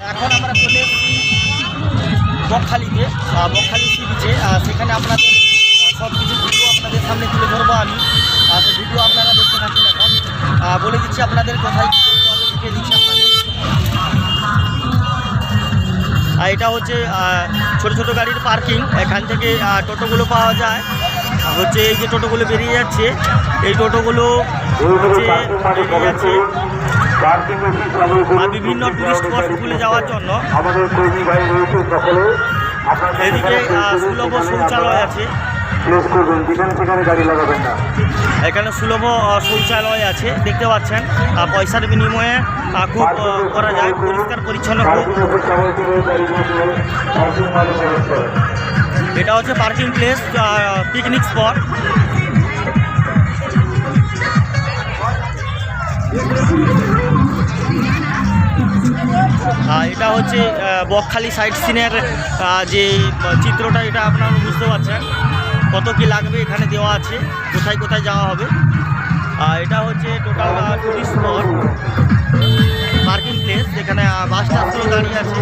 এখন আমরা চলে এসেছি বকখালিতে বকখালি সি বিচে সেখানে আপনাদের সব কিছু ভিডিও আপনাদের সামনে তুলে ধরবো আমি। সেই ভিডিও আপনারা দেখতে থাকুন এখন। বলে দিচ্ছি আপনাদের কোথায় কী করতে হবে লিখে দিচ্ছি আপনাদের। এটা হচ্ছে ছোট ছোট গাড়ির পার্কিং এখান থেকে টোটোগুলো পাওয়া যায়। হচ্ছে এই যে টোটোগুলো বেরিয়ে যাচ্ছে, এই টোটোগুলো হচ্ছে, বেরিয়ে যাচ্ছে। আর বিভিন্ন টুরিস্ট স্পটগুলো যাওয়ার জন্য এদিকে সুলভ শৌচালয় আছে। এখানে সুলভ শৌচালয় আছে দেখতে পাচ্ছেন। পয়সার বিনিময়ে খুব করা যায়। পরিষ্কার পরিচ্ছন্ন এটা হচ্ছে পার্কিং প্লেস পিকনিক স্পট। এটা হচ্ছে বকখালি সাইট সিনের যে চিত্রটা, এটা আপনারা বুঝতে পারছেন। কত কি লাগবে এখানে দেওয়া আছে, কোথায় কোথায় যাওয়া হবে। এটা হচ্ছে total tourist spot parking place যেখানে বাস টাসগুলো দাঁড়িয়ে আছে।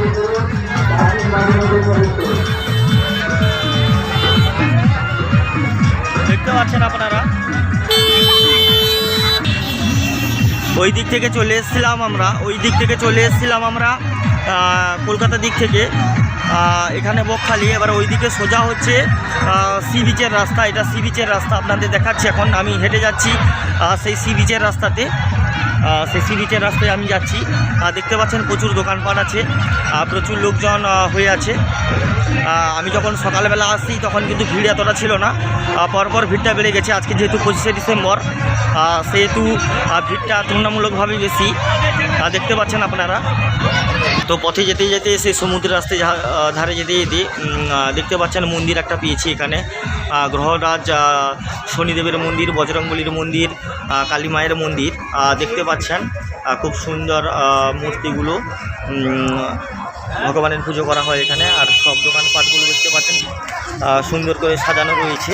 দেখতে পাচ্ছেন আপনারা? ওই দিক থেকে চলে এসেছিলাম আমরা, ওই দিক থেকে চলে এসেছিলাম আমরা। কলকাতা দিক থেকে। এখানে বকখালি এবার ওই দিকে সোজা হচ্ছে সি বিচের রাস্তা। এটা সি বিচের রাস্তা আপনাদের দেখাচ্ছি এখন। আমি হেঁটে যাচ্ছি সেই সি বিচের রাস্তাতে। সেই সি বিচের রাস্তায় আমি যাচ্ছি। দেখতে পাচ্ছেন প্রচুর দোকানপাট আছে প্রচুর লোকজন হয়ে আছে। আমি যখন সকালবেলা আসি তখন কিন্তু ভিড় এতটা ছিল না। পরপর ভিড়টা বেড়ে গেছে। আজকে যেহেতু পঁচিশে ডিসেম্বর সেহেতু ভিড়টা তুলনামূলকভাবে বেশি। দেখতে পাচ্ছেন আপনারা। তো পথে যেতে যেতে সেই সমুদ্রের রাস্তায় ধারে যেতে যেতে দেখতে পাচ্ছেন মন্দির একটা পেয়েছি এখানে। গ্রহরাজ শনিদেবের মন্দির, বজরংবলীর মন্দির কালী মায়ের মন্দির দেখতে পাচ্ছেন খুব সুন্দর মূর্তিগুলো ভগবানের পুজো করা হয় এখানে, আর সব দোকানপাটগুলো দেখতে পাচ্ছেন সুন্দর করে সাজানো রয়েছে।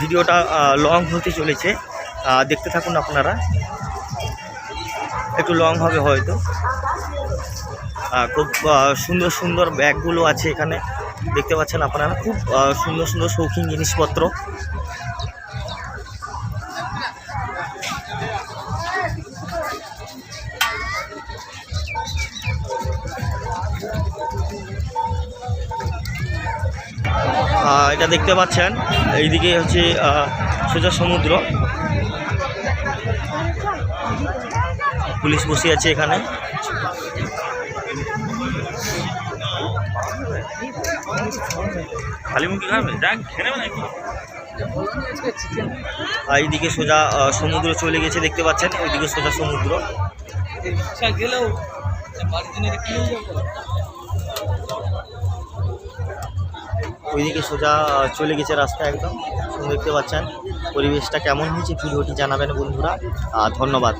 ভিডিওটা লং হতে চলেছে। দেখতে থাকুন আপনারা। একটু লং হবে হয়তো। খুব সুন্দর সুন্দর ব্যাগগুলো আছে এখানে। দেখতে পাচ্ছেন আপনারা। খুব সুন্দর সুন্দর শৌখিন জিনিসপত্র। এটা দেখতে পাচ্ছেন। এইদিকে হচ্ছে আহ, সোজা সমুদ্র। পুলিশ বসে আছে এখানে। এইদিকে সোজা আহ, সমুদ্র চলে গেছে দেখতে পাচ্ছেন। ওইদিকে সোজা সমুদ্র। গেলেও ওইদিকে সোজা চলে গেছে রাস্তা একদম। দেখতে পাচ্ছেন, পরিবেশটা কেমন হয়েছে, ভিডিওটি জানাবেন বন্ধুরা। ধন্যবাদ।